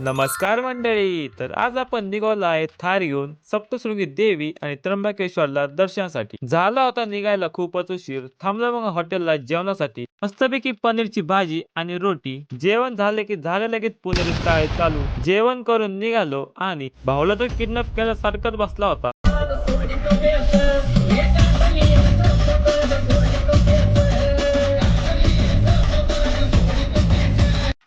नमस्कार मंडळी तर आज आपण निघालो आहे थार घेऊन सप्तशृंगी देवी आणि त्र्यंबकेश्वरला दर्शनासाठी. झाला होता निघायला खूपच उशीर. थांबला मग हॉटेलला जेवणासाठी. मस्तपैकी पनीरची भाजी आणि रोटी. जेवण झाले की झाले लगेच पुणेरी चालू. जेवण करून निघालो आणि भाऊला तो किडनॅप केल्यासारखंच बसला होता.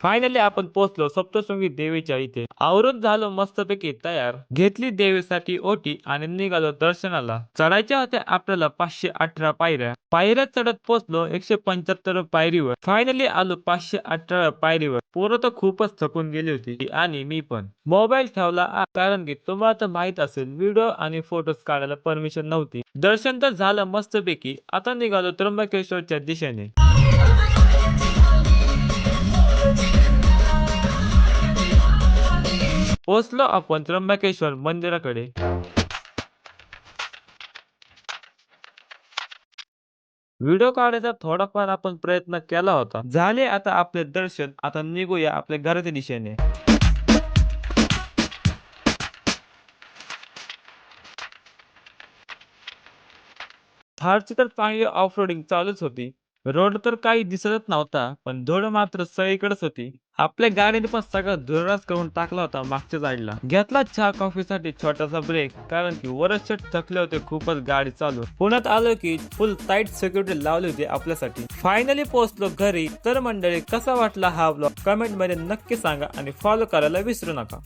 फायनली आपण पोहोचलो सप्तशृंगी देवीच्या इथे. आवरून झालो मस्तपैकी तयार. घेतली देवीसाठी ओटी आणि निघालो दर्शनाला. चढायच्या होत्या आपल्याला पाचशे अठरा पायऱ्या. पायऱ्या चढत पोहोचलो एकशे पंच्याहत्तर पायरीवर. फायनली आलो पाचशे अठरा पायरीवर. पोरं तर खूपच थकून गेली होती आणि मी पण. मोबाईल ठेवला कारण की तुम्हाला तर माहीत असेल व्हिडिओ आणि फोटोज काढायला परमिशन नव्हती. दर्शन तर झालं मस्तपैकी. आता निघालो त्र्यंबकेश्वरच्या दिशेने. पोचलो आपण त्र्यंबकेश्वर मंदिराकडे. व्हिडिओ काढायचा थोडाफार आपण प्रयत्न केला होता. झाले आता आपले दर्शन आता निघूया आपल्या घराच्या दिशेने. थारची तर चांगली ऑफ रोडिंग चालूच होती. रोड तर काही दिसतच नव्हता पण धूळ मात्र सगळीकडेच होती. आपल्या गाडीने पण सगळं धुराच करून टाकला होता मागच्या साईडला. घेतला चहा कॉफीसाठी छोटासा ब्रेक कारण की वरच थकले होते खूपच गाडी चालू. पुण्यात आलो की फुल टाईट सिक्युरिटी लावली होती आपल्यासाठी. फायनली पोहोचलो घरी तर मंडळी कसा वाटला हा ब्लॉग कमेंटमध्ये नक्की सांगा आणि फॉलो करायला विसरू नका.